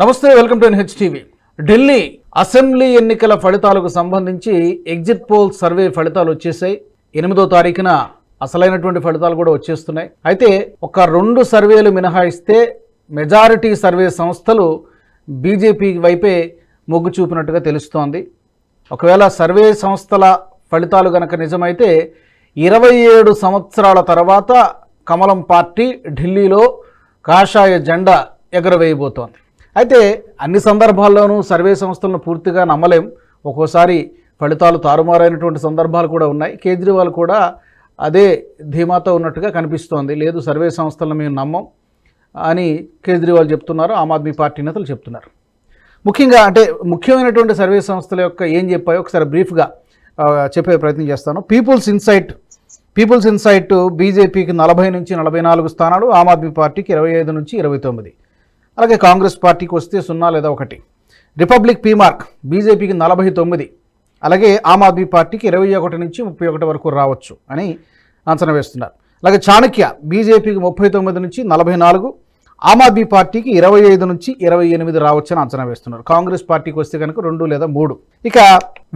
నమస్తే welcome to TV Delhi assembly ఎన్నికల ఫలితాలకు సంబంధించి ఎగ్జిట్ పోల్ సర్వే ఫలితాలు వచ్చేసాయి ఎనిమిదో తారీఖున అసలైనటువంటి ఫలితాలు కూడా వచ్చేస్తున్నాయి. అయితే ఒక రెండు సర్వేలు మినహాయిస్తే మెజారిటీ సర్వే సంస్థలు బీజేపీ వైపే మొగ్గు చూపినట్టుగా తెలుస్తోంది. ఒకవేళ సర్వే సంస్థల ఫలితాలు గనక నిజమైతే ఇరవై ఏడు సంవత్సరాల తర్వాత కమలం పార్టీ ఢిల్లీలో కాషాయ జెండా ఎగరవేయబోతోంది. అయితే అన్ని సందర్భాల్లోనూ సర్వే సంస్థలను పూర్తిగా నమ్మలేం. ఒక్కోసారి ఫలితాలు తారుమారైనటువంటి సందర్భాలు కూడా ఉన్నాయి. కేజ్రీవాల్ కూడా అదే ధీమాతో ఉన్నట్టుగా కనిపిస్తోంది. లేదు సర్వే సంస్థలను మేము నమ్మం అని కేజ్రీవాల్ చెప్తున్నారు. ఆమ్ ఆద్మీ పార్టీ నేతలు చెప్తున్నారు. ముఖ్యంగా అంటే ముఖ్యమైనటువంటి సర్వే సంస్థల యొక్క ఏం చెప్పాయో ఒకసారి బ్రీఫ్గా చెప్పే ప్రయత్నం చేస్తాను. పీపుల్స్ ఇన్సైట్ పీపుల్స్ ఇన్సైట్ బీజేపీకి నలభై నుంచి నలభై నాలుగు స్థానాలు ఆమ్ ఆద్మీ పార్టీకి ఇరవై ఐదు నుంచి ఇరవై తొమ్మిది. అలాగే కాంగ్రెస్ పార్టీకి వస్తే సున్నా లేదా ఒకటి. రిపబ్లిక్ పీమార్క్ బీజేపీకి నలభై తొమ్మిది. అలాగే ఆమ్ ఆద్మీ పార్టీకి ఇరవై ఒకటి నుంచి ముప్పై ఒకటి వరకు రావచ్చు అని అంచనా వేస్తున్నారు. అలాగే చాణక్య బీజేపీకి ముప్పై తొమ్మిది నుంచి నలభై నాలుగు. ఆమ్ ఆద్మీ పార్టీకి ఇరవై ఐదు నుంచి ఇరవై ఎనిమిది రావచ్చని అంచనా వేస్తున్నారు. కాంగ్రెస్ పార్టీకి వస్తే కనుక రెండు లేదా మూడు. ఇక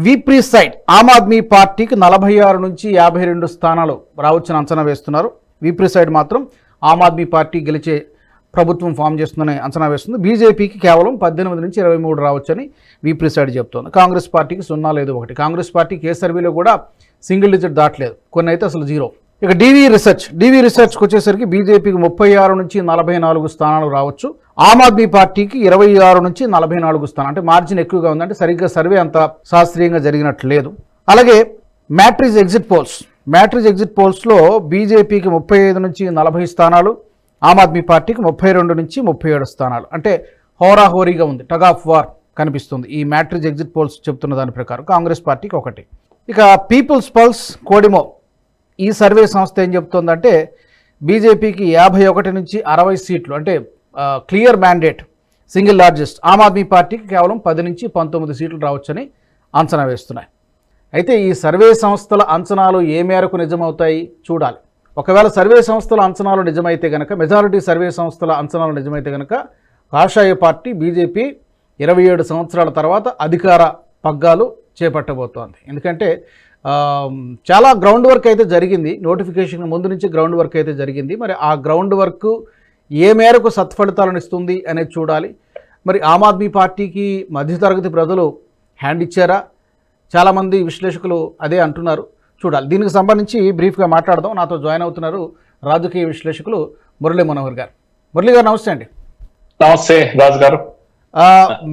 విప్రీ సైడ్ ఆమ్ ఆద్మీ పార్టీకి నలభై ఆరు నుంచి యాభై రెండు స్థానాలు రావచ్చని అంచనా వేస్తున్నారు. విప్రీ సైడ్ మాత్రం ఆమ్ ఆద్మీ పార్టీ గెలిచే ప్రభుత్వం ఫామ్ చేస్తుందని అంచనా వేస్తుంది. బీజేపీకి కేవలం పద్దెనిమిది నుంచి ఇరవై మూడు రావచ్చని విప్రిసైడ్ చెప్తోంది. కాంగ్రెస్ పార్టీకి సున్నా లేదు ఒకటి. కాంగ్రెస్ పార్టీ ఏ సర్వేలో కూడా సింగిల్ డిజిట్ దాటలేదు. కొన్ని అయితే అసలు జీరో. ఇక డీవీ రీసెర్చ్. డీవీ రీసెర్చ్కి వచ్చేసరికి బీజేపీకి ముప్పై ఆరు నుంచి నలభై నాలుగు స్థానాలు రావచ్చు. ఆమ్ ఆద్మీ పార్టీకి ఇరవై ఆరు నుంచి నలభై నాలుగు స్థానాలు. అంటే మార్జిన్ ఎక్కువగా ఉందంటే సరిగ్గా సర్వే అంత శాస్త్రీయంగా జరిగినట్లు లేదు. అలాగే Matrize exit polls. Matrize exit పోల్స్లో బీజేపీకి ముప్పై ఐదు నుంచి నలభై స్థానాలు. ఆమ్ ఆద్మీ పార్టీకి ముప్పై రెండు నుంచి ముప్పై ఏడు స్థానాలు. అంటే హోరాహోరీగా ఉంది. టగ్ ఆఫ్ వార్ కనిపిస్తుంది. ఈ మ్యాట్రిజ్ ఎగ్జిట్ పోల్స్ చెప్తున్న దాని ప్రకారం కాంగ్రెస్ పార్టీకి ఒకటి. ఇక పీపుల్స్ పల్స్ కోడిమో. ఈ సర్వే సంస్థ ఏం చెప్తుందంటే బీజేపీకి యాభై ఒకటి నుంచి అరవై సీట్లు. అంటే clear mandate. Single largest. Aam Aadmi పార్టీకి కేవలం పది నుంచి పంతొమ్మిది సీట్లు రావచ్చని అంచనా వేస్తున్నాయి. అయితే ఈ సర్వే సంస్థల అంచనాలు ఏ మేరకు నిజమవుతాయి? చూడాలి. ఒకవేళ సర్వే సంస్థల అంచనాలు నిజమైతే కనుక మెజారిటీ సర్వే సంస్థల అంచనాలు నిజమైతే కనుక కాషాయ పార్టీ బీజేపీ ఇరవై ఏడు సంవత్సరాల తర్వాత అధికార పగ్గాలు చేపట్టబోతోంది. ఎందుకంటే చాలా గ్రౌండ్ వర్క్ అయితే జరిగింది. నోటిఫికేషన్ ముందు నుంచి గ్రౌండ్ వర్క్ అయితే జరిగింది. మరి ఆ గ్రౌండ్ వర్క్ ఏ మేరకు సత్ఫలితాలను ఇస్తుంది అనేది చూడాలి. మరి ఆమ్ ఆద్మీ పార్టీకి మధ్యతరగతి ప్రజలు హ్యాండ్ ఇచ్చారా? చాలామంది విశ్లేషకులు అదే అంటున్నారు. చూడాలి. దీనికి సంబంధించి బ్రీఫ్గా మాట్లాడదాం. నాతో జాయిన్ అవుతున్నారు రాజకీయ విశ్లేషకులు మురళీ మనోహర్ గారు. మురళీ గారు నమస్తే అండి. నమస్తే రాజు గారు.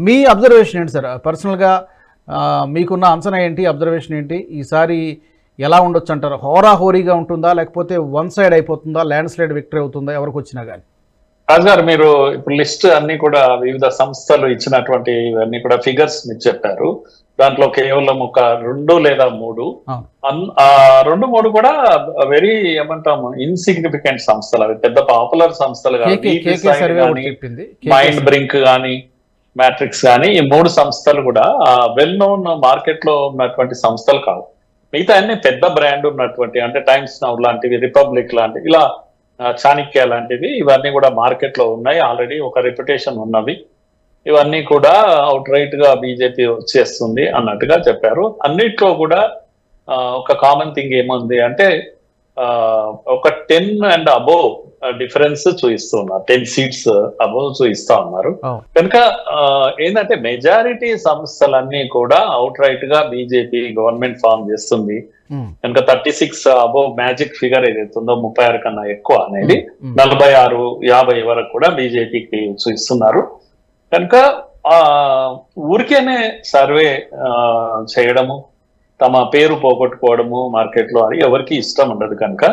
మీ అబ్జర్వేషన్ ఏంటి సార్? పర్సనల్గా మీకున్న అంచనా ఏంటి? అబ్జర్వేషన్ ఏంటి? ఈసారి ఎలా ఉండొచ్చు అంటారు? హోరాహోరీగా ఉంటుందా? లేకపోతే వన్ సైడ్ అయిపోతుందా? ల్యాండ్ స్లైడ్ విక్టరీ అవుతుందా? ఎవరికి వచ్చినా కానీ రాజు గారు మీరు ఇప్పుడు లిస్ట్ అన్ని కూడా వివిధ సంస్థలు ఇచ్చినటువంటి ఇవన్నీ కూడా ఫిగర్స్ మీరు చెప్పారు. దాంట్లో కేవలం ఒక రెండు లేదా మూడు. రెండు మూడు కూడా వెరీ ఏమంటాము ఇన్సిగ్నిఫికెంట్ సంస్థలు. అవి పెద్ద పాపులర్ సంస్థలు కానీ, మైండ్ బ్రింక్ కానీ మ్యాట్రిక్స్ కానీ ఈ మూడు సంస్థలు కూడా వెల్ నోన్ మార్కెట్లో ఉన్నటువంటి సంస్థలు కావు. మిగతా అన్ని పెద్ద బ్రాండ్ ఉన్నటువంటి అంటే టైమ్స్ నౌ లాంటివి రిపబ్లిక్ లాంటివి ఇలా చాణక్య లాంటివి ఇవన్నీ కూడా మార్కెట్లో ఉన్నాయి. ఆల్రెడీ ఒక రెప్యుటేషన్ ఉన్నవి. ఇవన్నీ కూడా అవుట్ రైట్గా బీజేపీ వచ్చేస్తుంది అన్నట్టుగా చెప్పారు. అన్నిట్లో కూడా ఒక కామన్ థింగ్ ఏముంది అంటే ఒక టెన్ అండ్ అబోవ్ డిఫరెన్స్ చూపిస్తున్నారు టెన్ సీట్స్ అబోవ్ చూపిస్తా ఉన్నారు. కనుక ఏంటంటే మెజారిటీ సంస్థలన్నీ కూడా అవుట్ రైట్గా బీజేపీ గవర్నమెంట్ ఫామ్ చేస్తుంది. ఉమ్, కనుక thirty six above magic figure ఏదైతుందో ముప్పై ఆరు కన్నా ఎక్కువ అనేది ఉమ్, నలభై ఆరు యాభై వరకు కూడా బీజేపీకి చూపిస్తున్నారు. కనుక ఆ ఊరికేనే సర్వే చేయడము తమ పేరు పోగొట్టుకోవడము మార్కెట్లో అని ఎవరికి ఇష్టం ఉండదు కనుక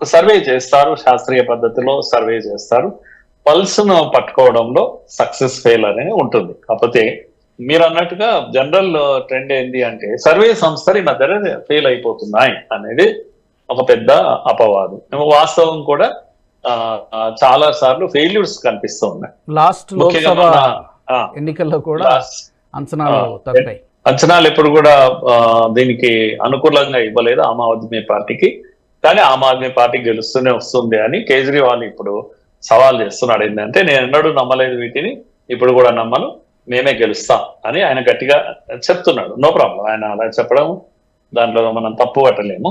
సర్వే చేస్తారు శాస్త్రీయ పద్ధతిలో సర్వే చేస్తారు. పల్స్ను పట్టుకోవడంలో సక్సెస్ ఫెయిల్ అనేది ఉంటుంది. కాకపోతే మీరు అన్నట్టుగా జనరల్ ట్రెండ్ ఏంటి అంటే సర్వే సంస్థలు ఈ మధ్య ఫెయిల్ అయిపోతున్నాయి అనేది ఒక పెద్ద అపవాదం. వాస్తవం కూడా చాలా సార్లు ఫెయిల్యూర్స్ కనిపిస్తూ ఉన్నాయి లాస్ట్ లోక్సభ ఎన్నికల్లో కూడా అంచనాలు తప్పాయి. అంచనాలు ఎప్పుడు కూడా దీనికి అనుకూలంగా ఇవ్వలేదు ఆమ్ ఆద్మీ పార్టీకి. కానీ ఆమ్ ఆద్మీ పార్టీ గెలుస్తూనే వస్తుంది అని కేజ్రీవాల్ ఇప్పుడు సవాల్ చేస్తున్నాడు. ఏంటంటే నేను ఎన్నడూ నమ్మలేదు వీటిని ఇప్పుడు కూడా నమ్మను మేమే గెలుస్తాం అని ఆయన గట్టిగా చెప్తున్నాడు. No problem. ఆయన అలా చెప్పడం దాంట్లో మనం తప్పు పట్టలేము.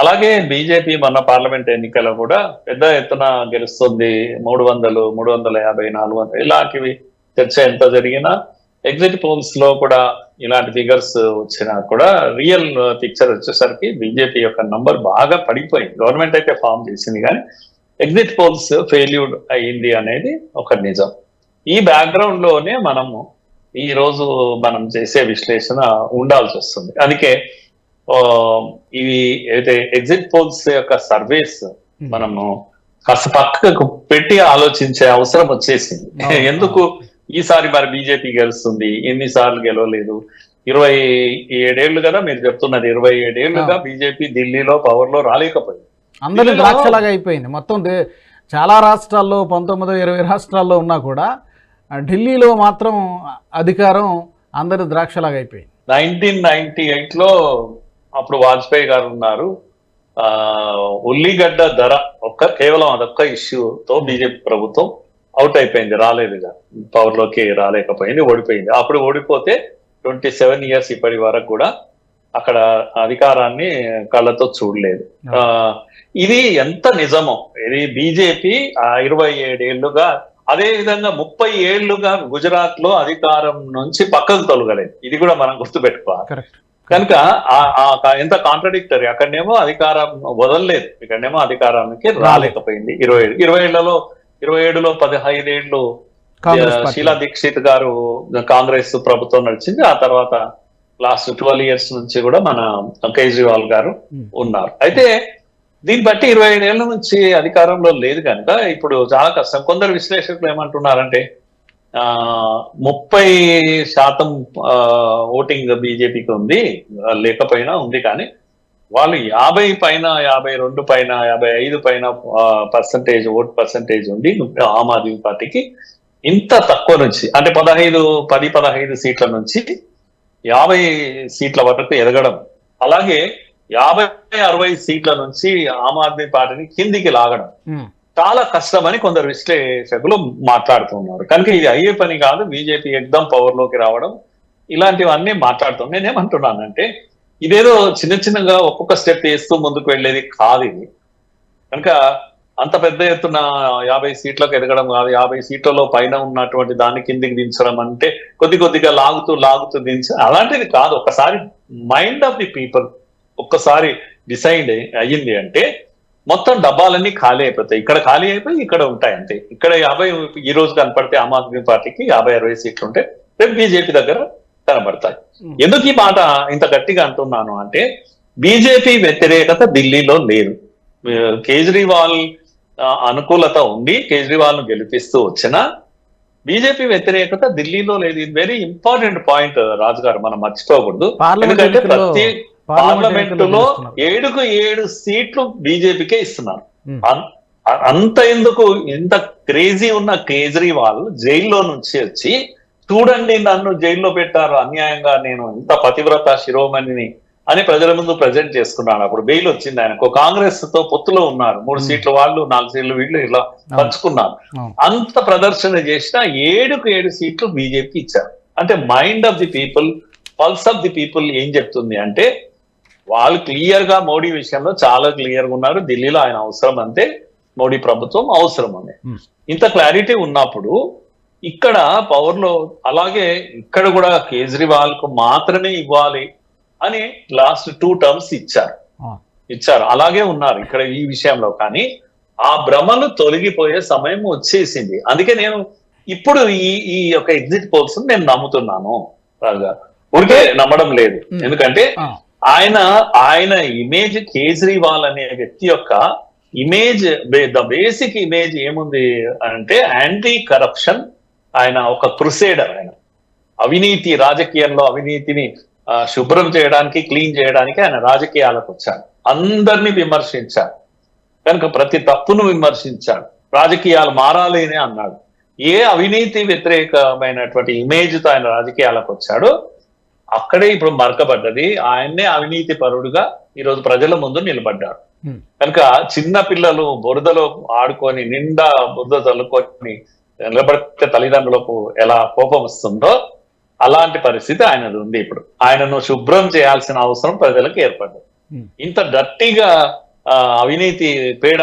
అలాగే బీజేపీ మన పార్లమెంట్ ఎన్నికల్లో కూడా పెద్ద ఎత్తున గెలుస్తుంది. మూడు వందలు మూడు వందల యాభై నాలుగు వందలు. ఇలాంటివి చర్చ ఎంత జరిగినా ఎగ్జిట్ పోల్స్లో కూడా ఇలాంటి ఫిగర్స్ వచ్చినా కూడా రియల్ పిక్చర్ వచ్చేసరికి బీజేపీ యొక్క నంబర్ బాగా పడిపోయింది. గవర్నమెంట్ అయితే ఫామ్ చేసింది కానీ ఎగ్జిట్ పోల్స్ ఫెయిల్యూర్ అయ్యింది అనేది ఒక నిజం. ఈ బ్యాక్గ్రౌండ్లోనే మనము ఈ రోజు మనం చేసే విశ్లేషణ ఉండాల్సి వస్తుంది. అందుకే ఇవి అయితే ఎగ్జిట్ పోల్స్ యొక్క సర్వేస్ మనము కాస్త పక్కకు పెట్టి ఆలోచించే అవసరం వచ్చేసింది. ఎందుకు ఈసారి మరి బీజేపీ గెలుస్తుంది? ఎన్నిసార్లు గెలవలేదు? ఇరవై ఏడేళ్ళు కదా మీరు చెప్తున్నది. ఇరవై ఏడేళ్ళుగా బీజేపీ ఢిల్లీలో పవర్లో రాలేకపోయింది అందరి ద్రాక్షలాగా అయిపోయింది. మొత్తం చాలా రాష్ట్రాల్లో పంతొమ్మిది ఇరవై రాష్ట్రాల్లో ఉన్నా కూడా ఢిల్లీలో మాత్రం అధికారం అందరి ద్రాక్షలాగా అయిపోయింది. నైన్టీన్ నైన్టీ ఎయిట్లో అప్పుడు వాజ్పేయి గారు ఉన్నారు. ఆ ఉల్లిగడ్డ ధర ఒక్క కేవలం అదొక్క ఇష్యూతో బీజేపీ ప్రభుత్వం అవుట్ అయిపోయింది రాలేదుగా పవర్లోకి రాలేకపోయింది ఓడిపోయింది. అప్పుడు ఓడిపోతే ట్వంటీ సెవెన్ ఇయర్స్ ఇప్పటి వరకు కూడా అక్కడ అధికారాన్ని కళ్ళతో చూడలేదు. ఆ, ఇది ఎంత నిజమో? ఇది బీజేపీ ఇరవై ఏడేళ్ళుగా అదే విధంగా ముప్పై ఏళ్ళుగా గుజరాత్లో అధికారం నుంచి పక్కకు తొలగలేదు. ఇది కూడా మనం గుర్తుపెట్టుకోవాలి. కనుక ఎంత కాంట్రడిక్టరీ అక్కడనేమో అధికారం వదలలేదు. ఇక్కడనేమో అధికారానికి రాలేకపోయింది. ఇరవై ఏడు ఇరవై ఏళ్ళలో ఇరవై ఏడులో పదిహైదు ఏళ్ళు కాంగ్రెస్ ఆ, పార్టీ. షీలా దీక్షిత్ గారు కాంగ్రెస్ ప్రభుత్వం నడిచింది. ఆ తర్వాత లాస్ట్ ట్వెల్వ్ ఇయర్స్ నుంచి కూడా మన కేజ్రీవాల్ గారు. ఉన్నారు. అయితే దీన్ని బట్టి ఇరవై ఐదేళ్ళ నుంచి అధికారంలో లేదు కనుక ఇప్పుడు చాలా కష్టం. కొందరు విశ్లేషకులు ఏమంటున్నారంటే ముప్పై శాతం ఓటింగ్ బీజేపీకి ఉంది. లేకపోయినా ఉంది కానీ వాళ్ళు యాభై పైన యాభై రెండు పైన యాభై ఐదు పైన పర్సంటేజ్ ఓట్ పర్సంటేజ్ ఉంది ఆమ్ ఆద్మీ పార్టీకి ఇంత తక్కువ నుంచి అంటే పదహైదు పది పదహైదు సీట్ల నుంచి యాభై సీట్ల వరకు ఎదగడం. అలాగే యాభై అరవై సీట్ల నుంచి ఆమ్ ఆద్మీ పార్టీని కిందికి లాగడం. చాలా కష్టమని కొందరు విశ్లేషకులు మాట్లాడుతున్నారు కనుక ఇది అయ్యే పని కాదు. బీజేపీ ఎగ్దం పవర్లోకి రావడం ఇలాంటివన్నీ మాట్లాడుతాం నేనేమంటున్నానంటే ఇదేదో చిన్న చిన్నగా ఒక్కొక్క స్టెప్ వేస్తూ ముందుకు వెళ్ళేది కాదు ఇది. కనుక అంత పెద్ద ఎత్తున యాభై సీట్లకు ఎదగడం కాదు. యాభై సీట్లలో పైన ఉన్నటువంటి దాన్ని కిందికి దించడం అంటే కొద్ది కొద్దిగా లాగుతూ లాగుతూ దించ అలాంటిది కాదు. ఒకసారి మైండ్ ఆఫ్ ది పీపుల్ ఒక్కసారి డిసైడ్ అయ్యింది అంటే మొత్తం డబ్బాలన్నీ ఖాళీ అయిపోతాయి. ఇక్కడ ఖాళీ అయిపోయి ఇక్కడ ఉంటాయి అంతే. ఇక్కడ యాభై ఈ రోజు కనపడితే ఆమ్ ఆద్మీ పార్టీకి యాభై అరవై సీట్లు ఉంటాయి రేపు బీజేపీ దగ్గర కనబడతాయి. ఎందుకు ఈ మాట ఇంత గట్టిగా అంటున్నాను అంటే బీజేపీ వ్యతిరేకత ఢిల్లీలో లేదు. కేజ్రీవాల్ అనుకూలత ఉండి కేజ్రీవాల్ను గెలిపిస్తూ వచ్చిన బీజేపీ వ్యతిరేకత ఢిల్లీలో లేదు. ఇది వెరీ ఇంపార్టెంట్ పాయింట్ రాజు గారు మనం మర్చిపోకూడదు. ఎందుకంటే ప్రతి పార్లమెంట్ పార్లమెంట్ ఎన్నికల్లో లో గెలుస్తున్నారు. ఏడుకు ఏడు సీట్లు బీజేపీకే ఇస్తున్నారు. అంత ఎందుకు ఇంత క్రేజీ ఉన్న కేజ్రీవాల్ జైల్లో నుంచి వచ్చి చూడండి నన్ను జైల్లో పెట్టారు అన్యాయంగా నేను ఇంత పతివ్రత శిరోమణిని అని ప్రజల ముందు ప్రజెంట్ చేసుకున్నాడు. అప్పుడు బెయిల్ వచ్చింది ఆయనకు. కాంగ్రెస్తో పొత్తులో ఉన్నారు. మూడు. సీట్లు వాళ్ళు నాలుగు సీట్లు వీళ్ళు ఇలా పంచుకున్నారు. అంత ప్రదర్శన చేసిన ఏడుకు ఏడు సీట్లు బీజేపీ ఇచ్చారు. అంటే mind of the people pulse of the people ఏం చెప్తుంది అంటే వాళ్ళు క్లియర్గా మోడీ విషయంలో చాలా క్లియర్గా ఉన్నారు. ఢిల్లీలో ఆయన అవసరం అంతే మోడీ ప్రభుత్వం అవసరం అని Hmm. ఇంత క్లారిటీ ఉన్నప్పుడు ఇక్కడ పవర్లో అలాగే ఇక్కడ కూడా కేజ్రీవాల్కు మాత్రమే ఇవ్వాలి అని లాస్ట్ టూ టర్మ్స్ ఇచ్చారు. ఇచ్చారు. అలాగే ఉన్నారు ఇక్కడ ఈ విషయంలో కానీ. ఆ భ్రమలు తొలగిపోయే సమయం వచ్చేసింది. అందుకే నేను ఇప్పుడు ఈ ఈ యొక్క ఎగ్జిట్ పోల్స్ నేను నమ్ముతున్నాను రాజా ఊరికే నమ్మడం లేదు. Hmm. ఎందుకంటే ఆయన ఆయన ఇమేజ్ కేజ్రీవాల్ అనే వ్యక్తి యొక్క ఇమేజ్ ద బేసిక్ ఇమేజ్ ఏముంది అంటే యాంటీ కరప్షన్ ఆయన ఒక క్రుసేడర్ ఆయన. అవినీతి రాజకీయంలో అవినీతిని శుభ్రం చేయడానికి క్లీన్ చేయడానికి ఆయన రాజకీయాలకు వచ్చాడు. అందరినీ విమర్శించాడు. కనుక ప్రతి తప్పును విమర్శించాడు. రాజకీయాలు మారాలి అని అన్నాడు. ఏ అవినీతి వ్యతిరేకమైనటువంటి ఇమేజ్తో ఆయన రాజకీయాలకు వచ్చాడో అక్కడే ఇప్పుడు మరకబడ్డది. ఆయన్నే అవినీతి పరుడుగా ఈరోజు ప్రజల ముందు నిలబడ్డాడు. కనుక చిన్న పిల్లలు బురదలో ఆడుకొని నిండా బురద చల్లుకొని నిలబడితే తల్లిదండ్రులకు ఎలా కోపం వస్తుందో అలాంటి పరిస్థితి ఆయనది ఉంది ఇప్పుడు. ఆయనను శుభ్రం చేయాల్సిన అవసరం ప్రజలకు ఏర్పడ్డది. ఇంత డర్టీగా అవినీతి పేడ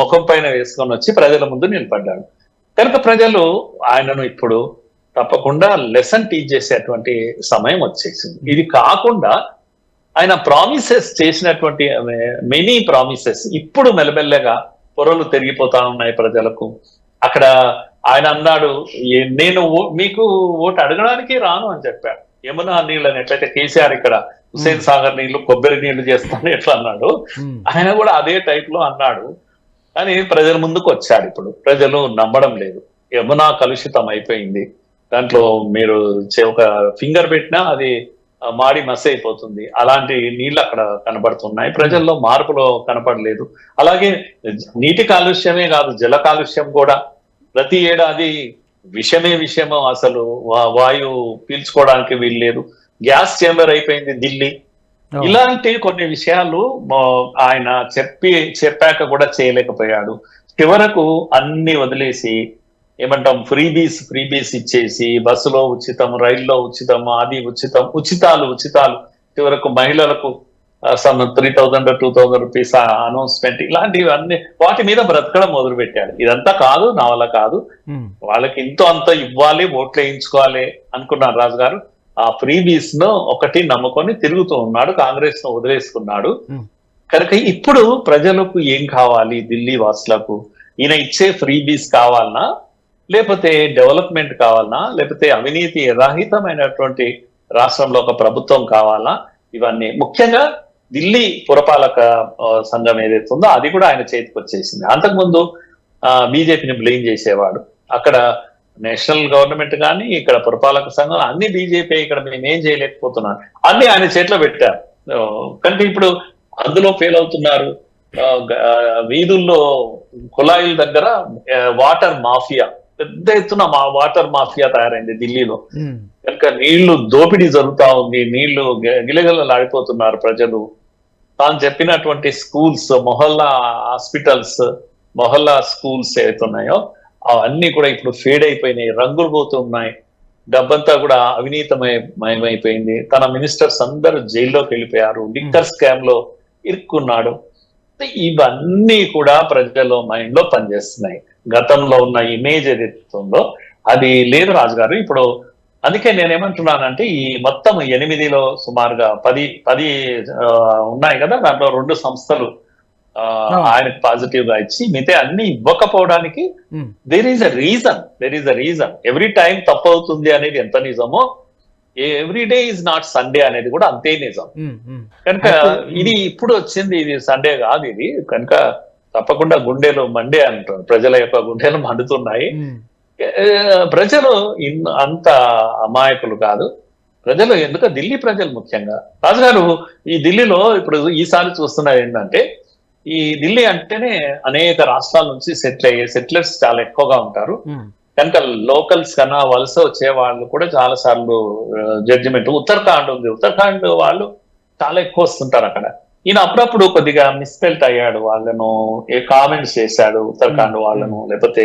ముఖం పైన వేసుకొని వచ్చి ప్రజల ముందు నిలబడ్డాడు. కనుక ప్రజలు ఆయనను ఇప్పుడు తప్పకుండా లెసన్ టీచ్ చేసేటువంటి సమయం వచ్చేసింది. ఇది కాకుండా ఆయన ప్రామిసెస్ చేసినటువంటి మెనీ ప్రామిసెస్ ఇప్పుడు మెల్లమెల్లగా పొరలు తిరిగిపోతా ఉన్నాయి ప్రజలకు. అక్కడ ఆయన అన్నాడు "ఏ- నేను మీకు ఓటు అడగడానికి రాను అని చెప్పాడు. యమునా నీళ్ళని ఎట్లయితే కేసీఆర్ ఇక్కడ హుసేన్ సాగర్ నీళ్ళు కొబ్బరి నీళ్ళు చేస్తాను ఎట్లా అన్నాడు. ఆయన కూడా అదే టైప్లో అన్నాడు. కానీ ప్రజల ముందుకు వచ్చాడు ఇప్పుడు. ప్రజలు నమ్మడం లేదు. యమునా కలుషితం అయిపోయింది. దాంట్లో మీరు చే- ఒక ఫింగర్ పెట్టినా అది మాడి మస్ అయిపోతుంది. అలాంటి నీళ్ళు అక్కడ కనబడుతున్నాయి. ప్రజల్లో మార్పులో కనపడలేదు. అలాగే నీటి కాలుష్యమే కాదు జల కాలుష్యం కూడా. ప్రతి ఏడాది విషమే విషము అసలు. వా- వాయువు పీల్చుకోవడానికి వీల్లేదు. గ్యాస్ చేంబర్ అయిపోయింది ఢిల్లీ. ఇలాంటి కొన్ని విషయాలు ఆయన చెప్పి చెప్పాక కూడా చేయలేకపోయాడు. చివరకు అన్ని వదిలేసి ఏమంటాం ఫ్రీబీస్ ఫ్రీబీస్ ఇచ్చేసి బస్సులో ఉచితం రైల్లో ఉచితం అది ఉచితం ఉచితాలు ఉచితాలు. చివరకు మహిళలకు some three thousand two thousand rupees announcement ఇలాంటివి అన్ని వాటి మీద బ్రతకడం మొదలు పెట్టాడు ఇదంతా కాదు నా వల్ల కాదు. వాళ్ళకి ఇంతో అంత ఇవ్వాలి ఓట్లు వేయించుకోవాలి అనుకున్నారు రాజు గారు ఆ ఫ్రీబీస్ను ఒకటి నమ్ముకొని తిరుగుతూ ఉన్నాడు కాంగ్రెస్ను వదిలేసుకున్నాడు. కనుక ఇప్పుడు ప్రజలకు ఏం కావాలి ఢిల్లీ వాసులకు? ఈయన ఇచ్చే ఫ్రీబీస్ కావాలనా? లేకపోతే డెవలప్మెంట్ కావాలనా? లేకపోతే అవినీతి రహితమైనటువంటి రాష్ట్రంలో ఒక ప్రభుత్వం కావాలా ఇవన్నీ ముఖ్యంగా ఢిల్లీ పురపాలక సంఘం ఏదైతే ఉందో అది కూడా ఆయన చేతికి వచ్చేసింది. అంతకుముందు బీజేపీని బ్లేమ్ చేసేవాడు. అక్కడ నేషనల్ గవర్నమెంట్ కానీ ఇక్కడ పురపాలక సంఘం అన్ని బీజేపీ ఇక్కడ మేము ఏం చేయలేకపోతున్నాం. అన్ని ఆయన చేతిలో పెట్టారు. కంటే ఇప్పుడు అందులో ఫెయిల్ అవుతున్నారు. వీధుల్లో కుళాయిల దగ్గర వాటర్ మాఫియా. పెద్ద ఎత్తున మా వాటర్ మాఫియా తయారైంది ఢిల్లీలో. కనుక నీళ్ళు దోపిడీ జరుగుతా ఉంది నీళ్ళు గిలగిలలాడిపోతున్నారు ప్రజలు. తాను చెప్పినటువంటి schools mohalla hospitals mohalla schools ఏవైతున్నాయో అవన్నీ కూడా ఇప్పుడు ఫేడ్ అయిపోయినాయి రంగులు పోతున్నాయి. డబ్బంతా కూడా అవినీతమయమైపోయింది. తన మినిస్టర్స్ అందరూ జైల్లోకి వెళ్ళిపోయారు. లిక్కర్ స్కామ్లో ఇరుక్కున్నాడు ఇవన్నీ కూడా ప్రజల మైండ్లో పనిచేస్తున్నాయి. గతంలో ఉన్న ఇమేజ్ ఏదైతే ఉందో అది లేదు రాజుగారు. ఇప్పుడు అందుకే నేనేమంటున్నానంటే ఈ మొత్తం ఎనిమిదిలో సుమారుగా పది పది ఉన్నాయి కదా దాంట్లో రెండు సంస్థలు ఆ, అవును. ఆయనకు పాజిటివ్గా ఇచ్చి మిగతా అన్ని ఇవ్వకపోవడానికి there is a reason there is a reason every time తప్పు అవుతుంది అనేది ఎంత నిజమో every day is not Sunday అనేది కూడా అంతే నిజం. కనుక ఇది ఇప్పుడు వచ్చింది ఇది సండే కాదు ఇది. కనుక తప్పకుండా గుండెలు మండే అంటారు. ప్రజల యొక్క గుండెలు మండుతున్నాయి. ప్రజలు అంత అమాయకులు కాదు. ప్రజలు ఎందుకు ఢిల్లీ ప్రజలు ముఖ్యంగా. రాజుగారు ఈ ఢిల్లీలో ఇప్పుడు ఈసారి చూస్తున్నది ఏంటంటే ఈ ఢిల్లీ అంటేనే అనేక రాష్ట్రాల నుంచి సెటిల్ అయ్యే సెటిలర్స్ చాలా ఎక్కువగా ఉంటారు. కనుక లోకల్స్ కన్నా వలస వచ్చే వాళ్ళు కూడా చాలా సార్లు జడ్జిమెంట్ ఉత్తరాఖండ్ ఉంది. ఉత్తరాఖండ్ వాళ్ళు చాలా ఎక్కువ వస్తుంటారు అక్కడ. ఈయన అప్పుడప్పుడు కొద్దిగా మిస్పెల్ట్ అయ్యాడు వాళ్ళను ఏ కామెంట్స్ చేశాడు ఉత్తరాఖండ్ వాళ్ళను లేకపోతే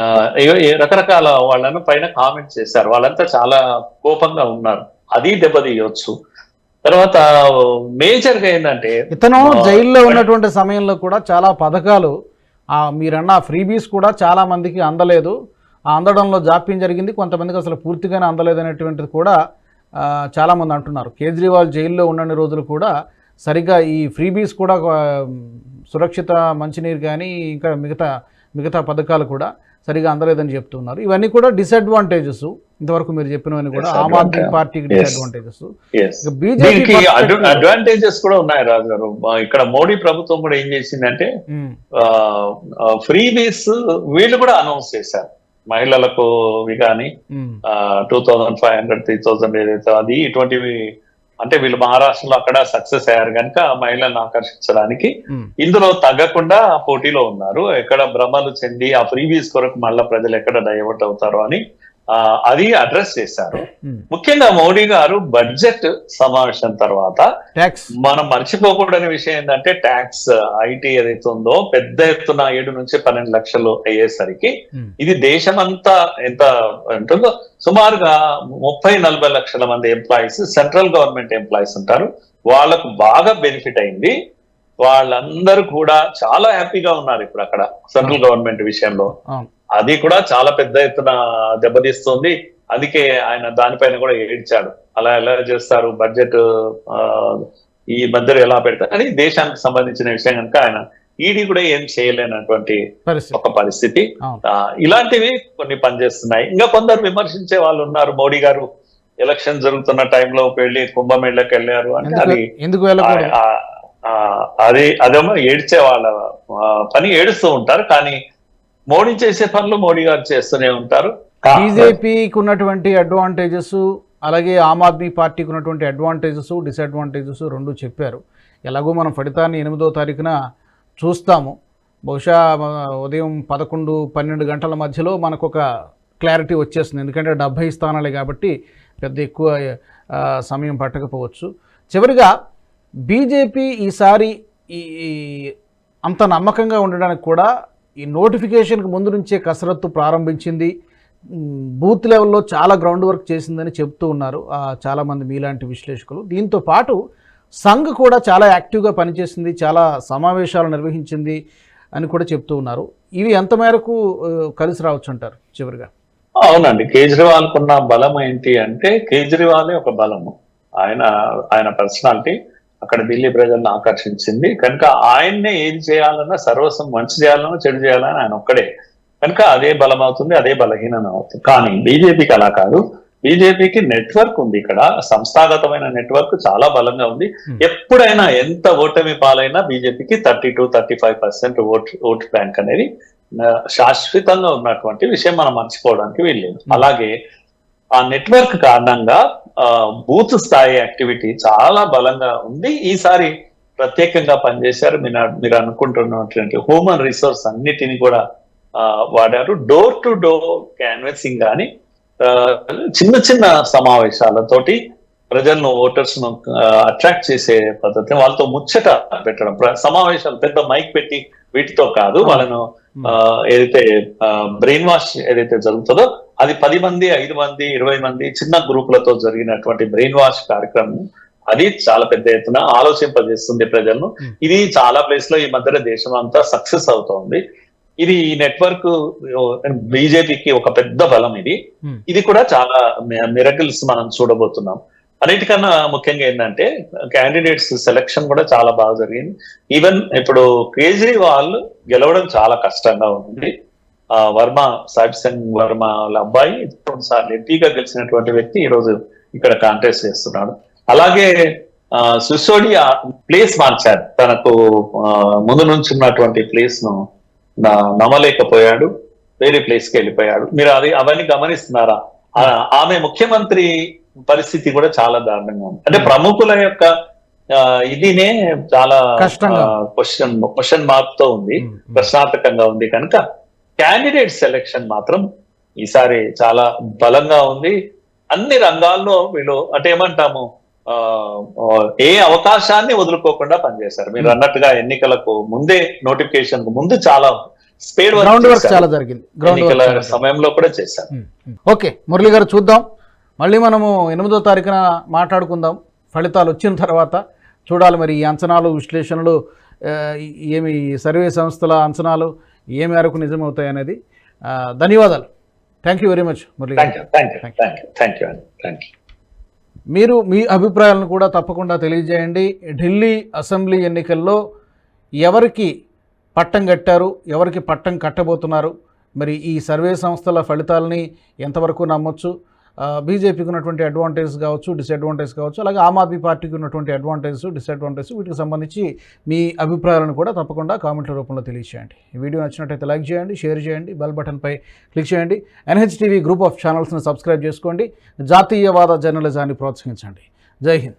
ఆ, ఏ- ఏ రకరకాల వాళ్ళను పైన కామెంట్స్ చేశారు. వాళ్ళంతా చాలా కోపంగా ఉన్నారు. అది దెబ్బతీయొచ్చు. తర్వాత మేజర్గా ఏంటంటే ఇతను జైల్లో ఉన్నటువంటి సమయంలో కూడా చాలా పథకాలు ఆ, మీరన్న ఫ్రీబీస్ కూడా చాలా మందికి అందలేదు. ఆ అందడంలో జాప్యం జరిగింది. కొంతమందికి అసలు పూర్తిగానే అందలేదు అనేటువంటిది కూడా చాలామంది అంటున్నారు. కేజ్రీవాల్ జైల్లో ఉన్నన్ని రోజులు కూడా సరిగ్గా ఈ ఫ్రీబీస్ కూడా సురక్షిత మంచినీరు కానీ ఇంకా మిగతా మిగతా పథకాలు కూడా సరిగా అందలేదని చెప్తున్నారు. ఇవన్నీ కూడా డిసడ్వాంటేజెస్ ఇంతవరకు మీరు చెప్పినవన్నీ కూడా ఆమ్ ఆద్మీ. పార్టీకి. డిసడ్వాంటేజెస్ బీజేపీ అడ్వాంటేజెస్ కూడా ఉన్నాయి రాజు గారు ఇక్కడ మోడీ ప్రభుత్వం కూడా ఏం చేసిందంటే ఫ్రీ బీస్ వీళ్ళు కూడా అనౌన్స్ చేశారు. మహిళలకు కానీ two thousand five hundred three thousand ఏదైతే అది ఇటువంటివి అంటే వీళ్ళు మహారాష్ట్రలో అక్కడ సక్సెస్ అయ్యారు కనుక మహిళలను ఆకర్షించడానికి ఇందులో తగ్గకుండా పోటీలో ఉన్నారు. ఎక్కడ భ్రమలు చెంది ఆ ఫ్రీబీస్ కొరకు మళ్ళా ప్రజలు ఎక్కడ డైవర్ట్ అవుతారో అని అది అడ్రస్ చేశారు. ఉమ్. ముఖ్యంగా మోడీ గారు బడ్జెట్ సమావేశం తర్వాత మనం మర్చిపోకూడని విషయం ఏంటంటే ట్యాక్స్ ఐటీ ఏదైతే ఉందో పెద్ద ఎత్తున ఏడు నుంచి పన్నెండు లక్షలు అయ్యేసరికి ఉమ్. ఇది దేశమంతా ఎంత ఉంటుందో సుమారుగా ముప్పై నలభై లక్షల మంది ఎంప్లాయీస్ సెంట్రల్ గవర్నమెంట్ ఎంప్లాయీస్ ఉంటారు. వాళ్ళకు బాగా బెనిఫిట్ అయింది. వాళ్ళందరూ కూడా చాలా హ్యాపీగా ఉన్నారు ఇప్పుడు అక్కడ సెంట్రల్ గవర్నమెంట్ విషయంలో. అవును అది కూడా చాలా పెద్ద ఎత్తున దెబ్బతీస్తుంది. అందుకే ఆయన దానిపైన కూడా ఏడ్చాడు. అలా ఎలా చేస్తారు? బడ్జెట్ ఈ మధ్యలో ఎలా పెడతారు? అని దేశానికి సంబంధించిన విషయం కనుక ఆయన ఈడీ కూడా ఏం చేయలేనటువంటి ఒక పరిస్థితి. ఇలాంటివి కొన్ని పనిచేస్తున్నాయి. ఇంకా కొందరు విమర్శించే వాళ్ళు ఉన్నారు. మోడీ గారు ఎలక్షన్ జరుగుతున్న టైంలో వెళ్ళి కుంభమేళకి వెళ్ళారు అంటే అది ఎందుకు అది అదేమో ఏడ్చే వాళ్ళ పని ఏడుస్తూ ఉంటారు. కానీ మోడీ చేసే పనులు మోడీ గారు చేస్తూనే ఉంటారు. బీజేపీకి ఉన్నటువంటి అడ్వాంటేజెస్ అలాగే ఆమ్ ఆద్మీ పార్టీకి ఉన్నటువంటి అడ్వాంటేజెస్ డిసడ్వాంటేజెస్ రెండు చెప్పారు. ఎలాగో మనం ఫలితాన్ని ఎనిమిదో తారీఖున చూస్తాము. బహుశా ఉదయం పదకొండు పన్నెండు గంటల మధ్యలో మనకు ఒక క్లారిటీ వచ్చేస్తుంది. ఎందుకంటే డెబ్భై స్థానాలే కాబట్టి పెద్ద ఎక్కువ సమయం పట్టకపోవచ్చు. చివరిగా బీజేపీ ఈసారి ఈ అంత నమ్మకంగా ఉండడానికి కూడా ఈ నోటిఫికేషన్కి ముందు నుంచే కసరత్తు ప్రారంభించింది. బూత్ లెవెల్లో చాలా గ్రౌండ్ వర్క్ చేసిందని చెప్తూ ఉన్నారు చాలామంది మీలాంటి విశ్లేషకులు. దీంతో పాటు సంఘ్ కూడా చాలా యాక్టివ్గా పనిచేసింది చాలా సమావేశాలు నిర్వహించింది అని కూడా చెప్తూ ఉన్నారు. ఇవి ఎంత మేరకు కలిసి రావచ్చు అంటారు చివరిగా? అవునండి. కేజ్రీవాల్కున్న బలం ఏంటి అంటే కేజ్రీవాలే ఒక బలము. ఆయన ఆయన పర్సనాలిటీ అక్కడ ఢిల్లీ ప్రజలను ఆకర్షించింది. కనుక ఆయన్నే ఏది చేయాలన్నా సర్వస్వం మంచి చేయాలన్నా చెడు చేయాలని ఆయన ఒక్కడే. కనుక అదే బలం అవుతుంది అదే బలహీనం అవుతుంది కానీ బీజేపీకి అలా కాదు. బీజేపీకి నెట్వర్క్ ఉంది ఇక్కడ. సంస్థాగతమైన నెట్వర్క్ చాలా బలంగా ఉంది. Hmm. ఎప్పుడైనా ఎంత ఓటమి పాలైనా బీజేపీకి thirty to thirty five percent vote vote bank అనేది శాశ్వతంగా ఉన్నటువంటి విషయం మనం మర్చిపోవడానికి వీల్లేదు. Hmm. అలాగే ఆ నెట్వర్క్ కారణంగా బూత్ స్థాయి యాక్టివిటీ చాలా బలంగా ఉంది ఈసారి ప్రత్యేకంగా పనిచేశారు. మీరు మీరు అనుకుంటున్నటువంటి హ్యూమన్ రిసోర్స్ అన్నిటిని కూడా వాడారు. డోర్ టు డోర్ క్యాన్వసింగ్ కానీ చిన్న చిన్న సమావేశాలతోటి ప్రజలను ఓటర్స్ను అట్రాక్ట్ చేసే పద్ధతి వాళ్ళతో ముచ్చట పెట్టడం. సమావేశాలు పెద్ద మైక్ పెట్టి వీటితో కాదు వాళ్ళను ఏదైతే బ్రెయిన్ వాష్ ఏదైతే జరుగుతుందో అది పది మంది ఐదు మంది ఇరవై మంది చిన్న గ్రూపులతో జరిగినటువంటి బ్రెయిన్ వాష్ కార్యక్రమం అది చాలా పెద్ద ఎత్తున ఆలోచింపజేస్తుంది ప్రజలను. ఇది చాలా ప్లేస్లో ఈ మధ్యన దేశం అంతా సక్సెస్ అవుతోంది. ఇది ఈ నెట్వర్క్ బీజేపీకి ఒక పెద్ద బలం ఇది. ఇది కూడా చాలా మిరకల్స్ మనం చూడబోతున్నాం. అన్నిటికన్నా ముఖ్యంగా ఏంటంటే క్యాండిడేట్స్ సెలక్షన్ కూడా చాలా బాగా జరిగింది. ఈవెన్ ఇప్పుడు కేజ్రీవాల్ గెలవడం చాలా కష్టంగా ఉంది. ఆ వర్మ సాహిబ్ సింగ్ వర్మ వాళ్ళ అబ్బాయి సార్లు ఎంపీగా గెలిచినటువంటి వ్యక్తి ఈరోజు ఇక్కడ కాంటెస్ట్ చేస్తున్నాడు. అలాగే సుసోడియా ప్లేస్ మార్చారు. తనకు ముందు నుంచి ఉన్నటువంటి ప్లేస్ను నమ్మలేకపోయాడు. వేరే ప్లేస్కి వెళ్ళిపోయాడు. మీరు అది అవన్నీ గమనిస్తున్నారా? ఆమె ముఖ్యమంత్రి పరిస్థితి కూడా చాలా దారుణంగా ఉంది అంటే ప్రముఖుల యొక్క ఇదినే చాలా. క్వశ్చన్ క్వశ్చన్ మార్క్తో ఉంది ఉమ్. ప్రశ్నార్థకంగా ఉంది కనుక క్యాండిడేట్ సెలెక్షన్ మాత్రం ఈసారి చాలా బలంగా ఉంది అన్ని రంగాల్లో వీళ్ళు అంటే ఏమంటాము ఏ అవకాశాన్ని వదులుకోకుండా పనిచేశారు మీరు Hmm. అన్నట్టుగా ఎన్నికలకు ముందే నోటిఫికేషన్కు ముందు చాలా స్పేడ్ గ్రౌండ్ వర్క్ చాలా జరిగింది ఎన్నికల. సమయంలో కూడా చేశారు. ఓకే మురళి గారు చూద్దాం మళ్ళీ మనము ఎనిమిదో తారీఖున మాట్లాడుకుందాం. ఫలితాలు వచ్చిన తర్వాత చూడాలి మరి ఈ అంచనాలు విశ్లేషణలు ఏమి సర్వే సంస్థల అంచనాలు ఏ మేరకు నిజమవుతాయి అనేది. ఆ, ధన్యవాదాలు. Thank you very much Murali మీరు మీ అభిప్రాయాలను కూడా తప్పకుండా తెలియజేయండి. ఢిల్లీ అసెంబ్లీ ఎన్నికల్లో ఎవరికి పట్టం కట్టారు ఎవరికి పట్టం కట్టబోతున్నారు మరి ఈ సర్వే సంస్థల ఫలితాలని ఎంతవరకు నమ్మొచ్చు బీజేపీకి ఉన్నటువంటి అడ్వాంటేజ్ కావచ్చు డిసడ్వాంటేజ్ కావచ్చు అలాగే ఆమ్ ఆద్మీ పార్టీకి ఉన్నటువంటి అడ్వాంటేజ్ డిసడ్వాంటేజ్ వీటికి సంబంధించి మీ అభిప్రాయాలను కూడా తప్పకుండా కామెంట్ల రూపంలో తెలియజేయండి ఈ వీడియో నచ్చినట్టయితే లైక్ చేయండి షేర్ చేయండి బెల్ బటన్పై క్లిక్ చేయండి. ఎన్హెచ్టీవీ గ్రూప్ ఆఫ్ ఛానల్స్ని సబ్స్క్రైబ్ చేసుకోండి. జాతీయవాద జర్నలిజాన్ని ప్రోత్సహించండి. జై హింద్.